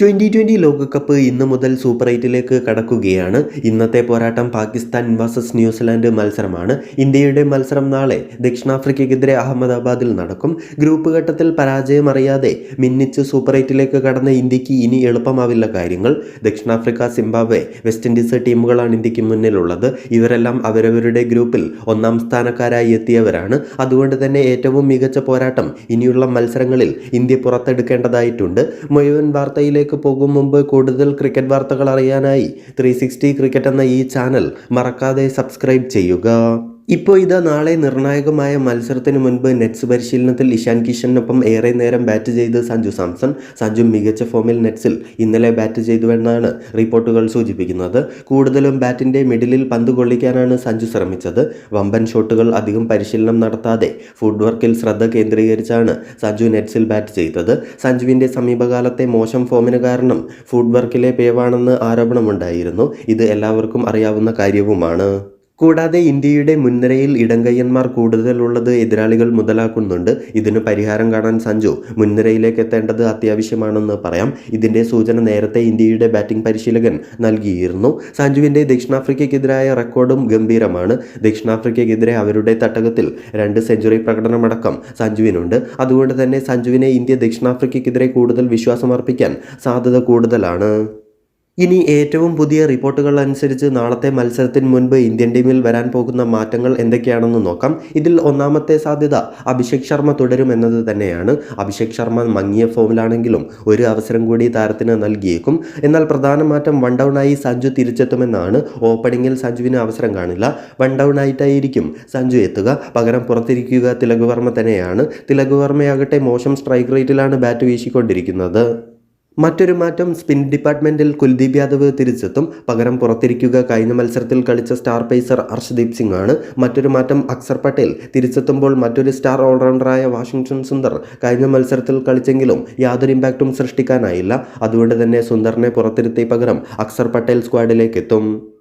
Twenty twenty ലോകകപ്പ് ഇന്ന് മുതൽ സൂപ്പർ എയ്റ്റിലേക്ക് കടക്കുകയാണ്. ഇന്നത്തെ പോരാട്ടം പാകിസ്ഥാൻ വേഴ്സസ് ന്യൂസിലാൻഡ് മത്സരമാണ്. ഇന്ത്യയുടെ മത്സരം നാളെ ദക്ഷിണാഫ്രിക്കയ്ക്കെതിരെ അഹമ്മദാബാദിൽ നടക്കും. ഗ്രൂപ്പ് ഘട്ടത്തിൽ പരാജയം അറിയാതെ മിന്നിച്ച് സൂപ്പർ എയ്റ്റിലേക്ക് കടന്ന ഇന്ത്യയ്ക്ക് ഇനി എളുപ്പമാവില്ല കാര്യങ്ങൾ. ദക്ഷിണാഫ്രിക്ക സിംബാബ്വെ വെസ്റ്റ് ഇൻഡീസ് ടീമുകളാണ് ഇന്ത്യയ്ക്ക് മുന്നിലുള്ളത്. ഇവരെല്ലാം അവരവരുടെ ഗ്രൂപ്പിൽ ഒന്നാം സ്ഥാനക്കാരായി എത്തിയവരാണ്. അതുകൊണ്ട് തന്നെ ഏറ്റവും മികച്ച പോരാട്ടം ഇനിയുള്ള മത്സരങ്ങളിൽ ഇന്ത്യ പുറത്തെടുക്കേണ്ടതായിട്ടുണ്ട്. മുഴുവൻ വാർത്തയിലേക്ക് പോകും മുമ്പ് കൂടുതൽ ക്രിക്കറ്റ് വാർത്തകൾ അറിയാനായി ത്രീ ക്രിക്കറ്റ് എന്ന ഈ ചാനൽ മറക്കാതെ സബ്സ്ക്രൈബ് ചെയ്യുക. ഇപ്പോൾ ഇതാ നാളെ നിർണായകമായ മത്സരത്തിന് മുൻപ് നെറ്റ്സ് പരിശീലനത്തിൽ ഇഷാൻ കിഷനൊപ്പം ഏറെ നേരം ബാറ്റ് ചെയ്ത് സഞ്ജു സാംസൺ. സഞ്ജു മികച്ച ഫോമിൽ നെറ്റ്സിൽ ഇന്നലെ ബാറ്റ് ചെയ്തുവെന്നാണ് റിപ്പോർട്ടുകൾ സൂചിപ്പിക്കുന്നത്. കൂടുതലും ബാറ്റിന്റെ മിഡിലിൽ പന്ത് കൊള്ളിക്കാനാണ് സഞ്ജു ശ്രമിച്ചത്. വമ്പൻ ഷോട്ടുകൾ അധികം പരിശീലനം നടത്താതെ ഫുഡ് വർക്കിൽ ശ്രദ്ധ കേന്ദ്രീകരിച്ചാണ് സഞ്ജു നെറ്റ്സിൽ ബാറ്റ് ചെയ്തത്. സഞ്ജുവിന്റെ സമീപകാലത്തെ മോശം ഫോമിന് കാരണം ഫുഡ് വർക്കിലെ പേവാണെന്ന് ആരോപണമുണ്ടായിരുന്നു. ഇത് എല്ലാവർക്കും അറിയാവുന്ന കാര്യവുമാണ്. കൂടാതെ ഇന്ത്യയുടെ മുൻനിരയിൽ ഇടങ്കയ്യന്മാർ കൂടുതലുള്ളത് എതിരാളികൾ മുതലാക്കുന്നുണ്ട്. ഇതിന് പരിഹാരം കാണാൻ സഞ്ജു മുൻനിരയിലേക്ക് എത്തേണ്ടത് അത്യാവശ്യമാണെന്ന് പറയാം. ഇതിന്റെ സൂചന നേരത്തെ ഇന്ത്യയുടെ ബാറ്റിംഗ് പരിശീലകൻ നൽകിയിരുന്നു. സഞ്ജുവിന്റെ ദക്ഷിണാഫ്രിക്കയ്ക്കെതിരായ റെക്കോർഡും ഗംഭീരമാണ്. ദക്ഷിണാഫ്രിക്കയ്ക്കെതിരെ അവരുടെ തട്ടകത്തിൽ രണ്ട് സെഞ്ചുറി പ്രകടനമടക്കം സഞ്ജുവിനുണ്ട്. അതുകൊണ്ട് തന്നെ സഞ്ജുവിനെ ഇന്ത്യ ദക്ഷിണാഫ്രിക്കയ്ക്കെതിരെ കൂടുതൽ വിശ്വാസമർപ്പിക്കാൻ സാധ്യത കൂടുതലാണ്. ഇനി ഏറ്റവും പുതിയ റിപ്പോർട്ടുകൾ അനുസരിച്ച് നാളത്തെ മത്സരത്തിന് മുൻപ് ഇന്ത്യൻ ടീമിൽ വരാൻ പോകുന്ന മാറ്റങ്ങൾ എന്തൊക്കെയാണെന്ന് നോക്കാം. ഇതിൽ ഒന്നാമത്തെ സാധ്യത അഭിഷേക് ശർമ്മ തുടരും തുടരുമെന്നത് തന്നെയാണ്. അഭിഷേക് ശർമ്മ മങ്ങിയ ഫോമിലാണെങ്കിലും ഒരു അവസരം കൂടി താരത്തിന് നൽകിയേക്കും. എന്നാൽ പ്രധാന മാറ്റം വൺ ആയി സഞ്ജു തിരിച്ചെത്തുമെന്നാണ്. ഓപ്പണിങ്ങിൽ സഞ്ജുവിന് അവസരം കാണില്ല. വൺ ഡൗൺ ആയിട്ടായിരിക്കും സഞ്ജു എത്തുക. പകരം പുറത്തിരിക്കുക തിലക് വർമ്മ തന്നെയാണ്. തിലക് വർമ്മയാകട്ടെ മോശം സ്ട്രൈക്ക് റേറ്റിലാണ് ബാറ്റ് വീശിക്കൊണ്ടിരിക്കുന്നത്. മറ്റൊരു മാറ്റം സ്പിൻ ഡിപ്പാർട്ട്മെന്റിൽ കുൽദീപ് യാദവ് തിരിച്ചെത്തും. പകരം പുറത്തിരിക്കുക കഴിഞ്ഞ മത്സരത്തിൽ കളിച്ച സ്റ്റാർ പേസർ അർഷദീപ് സിംഗ് ആണ് മറ്റൊരു മാറ്റം അക്സർ പട്ടേൽ. തിരിച്ചെത്തുമ്പോൾ മറ്റൊരു സ്റ്റാർ ഓൾറൗണ്ടറായ വാഷിംഗ്ടൺ സുന്ദർ കഴിഞ്ഞ മത്സരത്തിൽ കളിച്ചെങ്കിലും യാതൊരു ഇമ്പാക്റ്റും സൃഷ്ടിക്കാനായില്ല. അതുകൊണ്ട് തന്നെ സുന്ദറിനെ പുറത്തിരുത്തി പകരം അക്സർ പട്ടേൽ സ്ക്വാഡിലേക്ക് എത്തും.